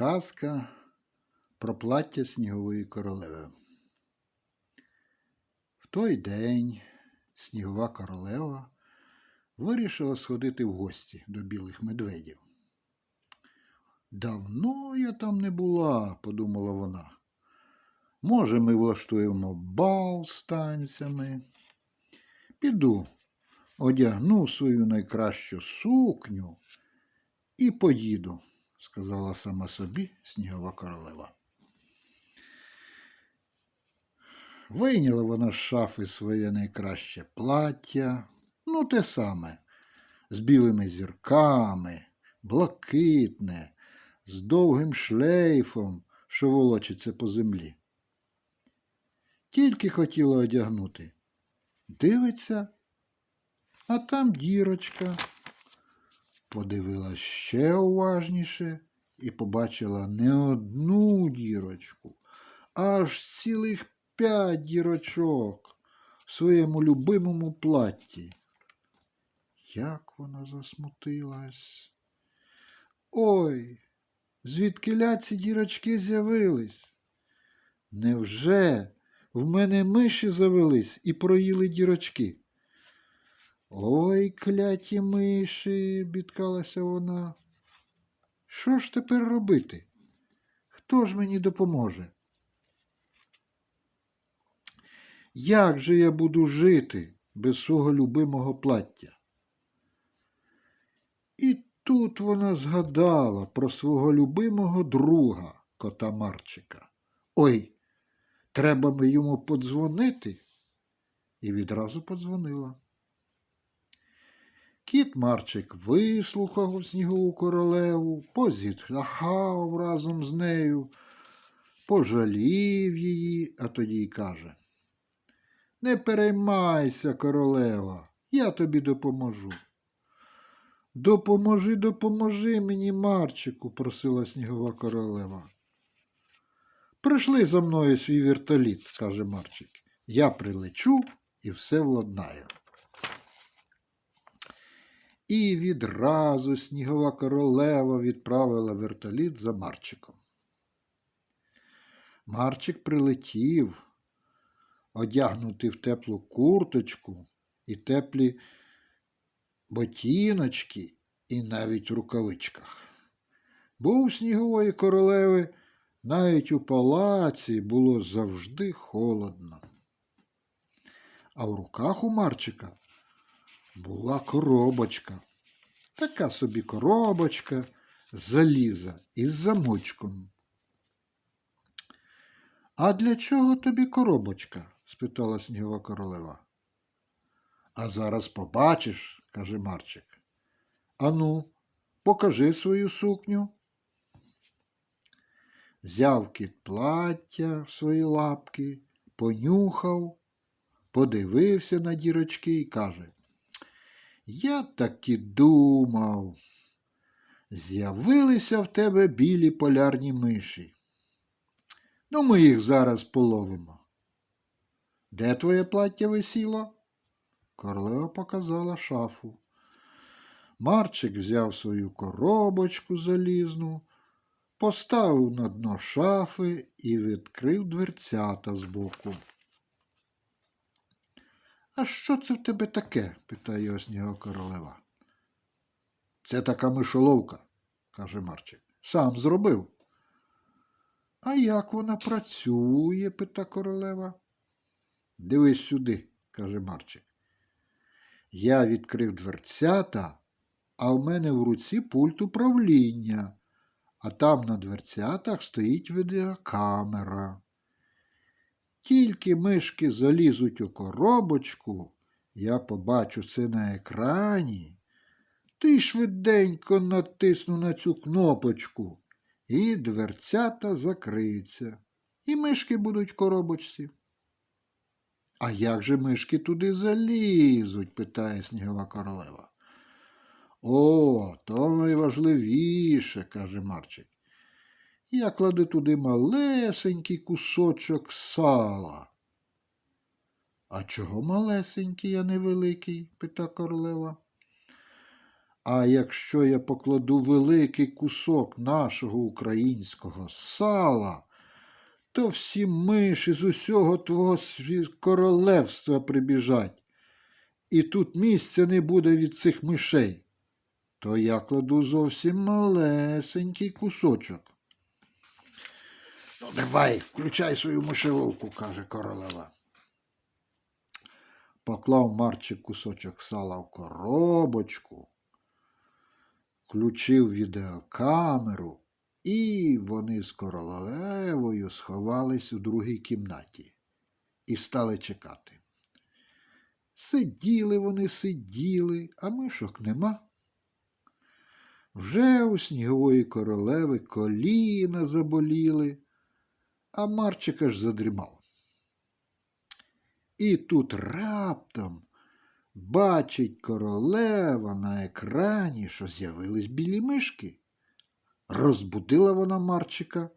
Казка про плаття снігової королеви. В той день снігова королева вирішила сходити в гості до білих медведів. Давно я там не була, подумала вона. Може, ми влаштуємо бал з танцями. Піду, одягну свою найкращу сукню і поїду, сказала сама собі снігова королева. Вийняла вона з шафи своє найкраще плаття, ну те саме, з білими зірками, блакитне, з довгим шлейфом, що волочиться по землі. Тільки хотіла одягнути. Дивиться, а там дірочка. Подивилась ще уважніше і побачила не одну дірочку, аж цілих п'ять дірочок в своєму любимому платті. Як вона засмутилась. Ой, звідки ці дірочки з'явились? Невже в мене миші завелись і проїли дірочки? Ой, кляті миші, бідкалася вона. Що ж тепер робити? Хто ж мені допоможе? Як же я буду жити без свого любимого плаття? І тут вона згадала про свого любимого друга кота Марчика. Ой, треба ми йому подзвонити. І відразу подзвонила. Кіт Марчик вислухав снігову королеву, позітхав разом з нею, пожалів її, а тоді й каже Не переймайся, королева, я тобі допоможу. Допоможи, допоможи мені, Марчику, просила снігова королева. Прийшли за мною свій вертоліт, каже Марчик. Я прилечу і все владнаю. І відразу снігова королева відправила вертоліт за Марчиком. Марчик прилетів, одягнутий в теплу курточку і теплі ботіночки і навіть в рукавичках. Бо у снігової королеви навіть у палаці було завжди холодно. А в руках у Марчика була коробочка. Така собі коробочка заліза із замочком. А для чого тобі коробочка? спитала снігова королева. А зараз побачиш, каже Марчик. Ану, покажи свою сукню. Взяв кіт плаття в свої лапки, понюхав, подивився на дірочки і каже Я так і думав. З'явилися в тебе білі полярні миші. Ну, ми їх зараз половимо. Де твоє плаття висіло? Королева показала шафу. Марчик взяв свою коробочку залізну, поставив на дно шафи і відкрив дверцята збоку. А що це в тебе таке? питає його снігова королева. Це така мишоловка, каже Марчик. Сам зробив. А як вона працює? пита королева. Дивись сюди, каже Марчик. Я відкрив дверцята, а в мене в руці пульт управління, а там на дверцятах стоїть відеокамера. Тільки мишки залізуть у коробочку, я побачу це на екрані, ти швиденько натисну на цю кнопочку, і дверцята закриються, і мишки будуть в коробочці. А як же мишки туди залізуть? питає снігова королева. О, то найважливіше, каже Марчик. Я кладу туди малесенький кусочок сала. А чого малесенький, а не великий? пита королева. А якщо я покладу великий кусок нашого українського сала, то всі миші з усього твого королевства прибіжать, і тут місця не буде від цих мишей. То я кладу зовсім малесенький кусочок. Ну, давай, включай свою мишеловку, каже королева. Поклав Марчик кусочок сала в коробочку, включив відеокамеру, і вони з королевою сховались у другій кімнаті і стали чекати. Сиділи вони, сиділи, а мишок нема. Вже у снігової королеви коліна заболіли, а Марчик аж задрімав. І тут раптом бачить королева на екрані, що з'явились білі мишки. Розбудила вона Марчика.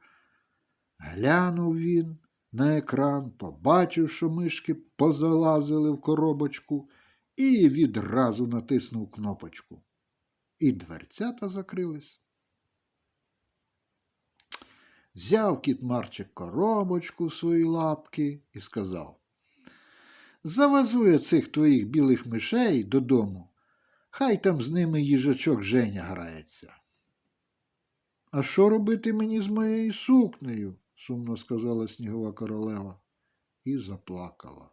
Глянув він на екран, побачив, що мишки позалазили в коробочку, і відразу натиснув кнопочку. І дверцята закрились. Взяв кіт Марчик коробочку в свої лапки і сказав Завезу я цих твоїх білих мишей додому, хай там з ними їжачок Женя грається. А що робити мені з моєю сукнею? сумно сказала снігова королева і заплакала.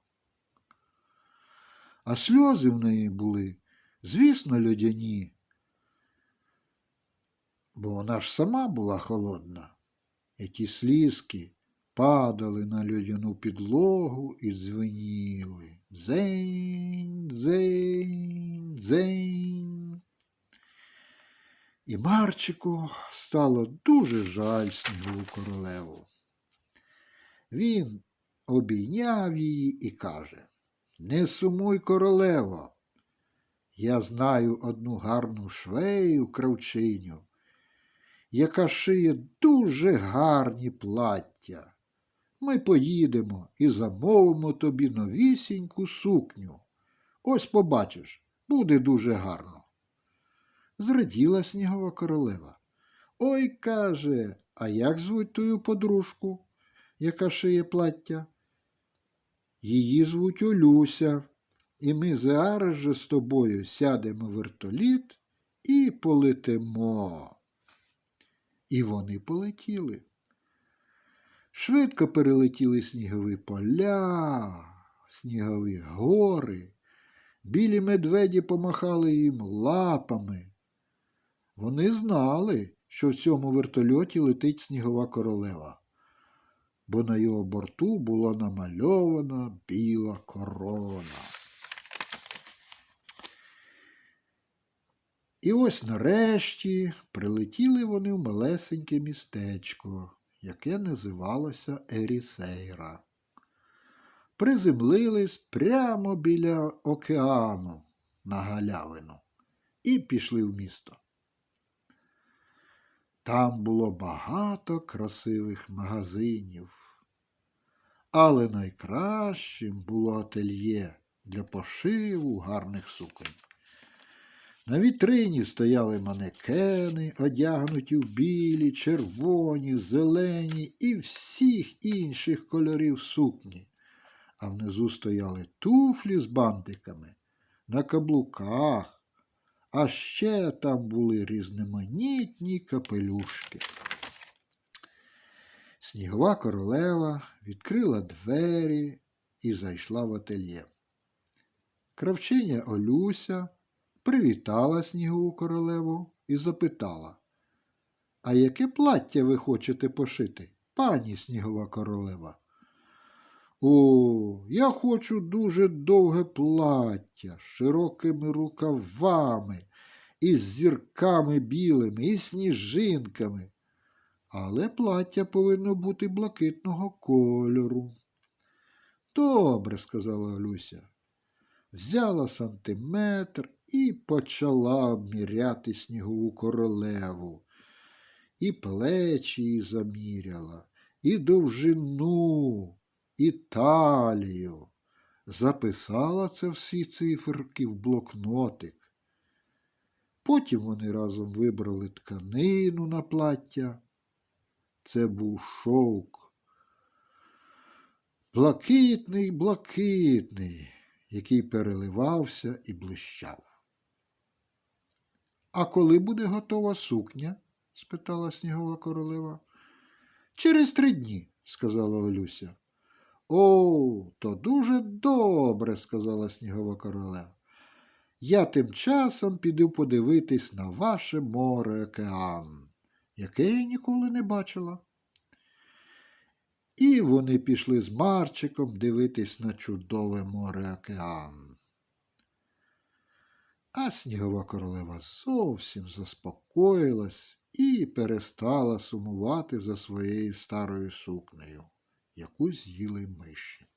А сльози в неї були, звісно, льодяні, бо вона ж сама була холодна, і ті слізки падали на льодяну підлогу і дзвеніли. Дзень, дзень, дзень. І Марчику стало дуже жаль снігову королеву. Він обійняв її і каже Не сумуй, королево. Я знаю одну гарну швею кравчиню, яка шиє дуже гарні плаття. Ми поїдемо і замовимо тобі новісіньку сукню. Ось побачиш, буде дуже гарно. Зраділа снігова королева. Ой, каже, а як звуть твою подружку, яка шиє плаття? Її звуть Олюся, і ми зараз же з тобою сядемо вертоліт і полетимо. І вони полетіли. Швидко перелетіли снігові поля, снігові гори. Білі медведі помахали їм лапами. Вони знали, що в цьому вертольоті летить снігова королева, бо на його борту була намальована біла корона. І ось нарешті прилетіли вони в малесеньке містечко, яке називалося Ерісейра. Приземлились прямо біля океану на галявину і пішли в місто. Там було багато красивих магазинів, але найкращим було ательє для пошиву гарних суконь. На вітрині стояли манекени, одягнуті в білі, червоні, зелені і всіх інших кольорів сукні, а внизу стояли туфлі з бантиками на каблуках, а ще там були різноманітні капелюшки. Снігова королева відкрила двері і зайшла в ательє. Кравчиня Олюся привітала снігову королеву і запитала, А яке плаття ви хочете пошити, пані снігова королева? О, я хочу дуже довге плаття з широкими рукавами, із зірками білими, і сніжинками. Але плаття повинно бути блакитного кольору. Добре, сказала Люся. Взяла сантиметр і почала обміряти снігову королеву. І плечі її заміряла, і довжину, і талію. Записала це всі циферки в блокнотик. Потім вони разом вибрали тканину на плаття. Це був шовк. Блакитний, блакитний, який переливався і блищав. А коли буде готова сукня? спитала снігова королева. Через три дні, сказала Олюся. О, то дуже добре, сказала снігова королева. Я тим часом піду подивитись на ваше море океан, яке я ніколи не бачила. І вони пішли з Марчиком дивитись на чудове море океан. А снігова королева зовсім заспокоїлась і перестала сумувати за своєю старою сукнею, яку з'їли миші.